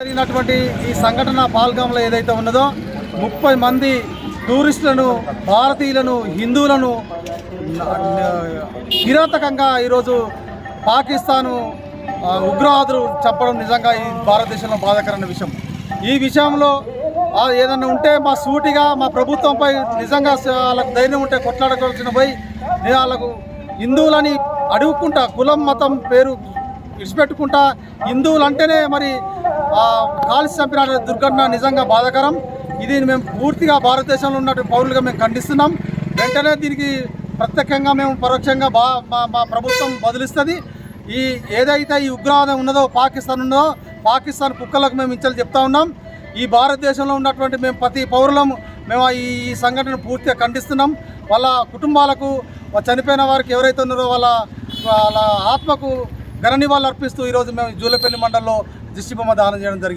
జరిగినటువంటి ఈ సంఘటన పాల్గొమలో ఏదైతే ఉన్నదో ముప్పై మంది టూరిస్టులను భారతీయులను హిందువులను కిరాతకంగా ఈరోజు పాకిస్తాను ఉగ్రవాదులు చంపడం నిజంగా ఈ భారతదేశంలో బాధాకరమైన విషయం. ఈ విషయంలో ఏదైనా ఏదన్నా ఉంటే మా సూటిగా మా ప్రభుత్వంపై నిజంగా వాళ్ళకు ధైర్యం ఉంటే కొట్లాడవలసిన పోయి నేను వాళ్ళకు హిందువులని అడుగుకుంటా కులం మతం పేరు విడిచిపెట్టుకుంటా హిందువులు అంటేనే మరి కాల్సి చంపిన దుర్ఘటన నిజంగా బాధాకరం. ఇది మేము పూర్తిగా భారతదేశంలో ఉన్న పౌరులుగా మేము ఖండిస్తున్నాం. వెంటనే దీనికి ప్రత్యేకంగా మేము పరోక్షంగా బా మా మా ప్రభుత్వం బదులిస్తుంది. ఈ ఏదైతే ఈ ఉగ్రవాదం ఉన్నదో పాకిస్తాన్ ఉన్నదో పాకిస్తాన్ కుక్కలకు మేము ఇచ్చలు చెప్తా ఉన్నాం. ఈ భారతదేశంలో ఉన్నటువంటి మేము ప్రతి పౌరులం మేము ఈ ఈ సంఘటన పూర్తిగా ఖండిస్తున్నాం. వాళ్ళ కుటుంబాలకు చనిపోయిన వారికి ఎవరైతే ఉన్నారో వాళ్ళ వాళ్ళ ఆత్మకు ఘన నివాళులు అర్పిస్తూ ఈరోజు మేము జూలపల్లి మండలంలో దిష్టిబొమ్మ దానం చేయడం జరిగింది.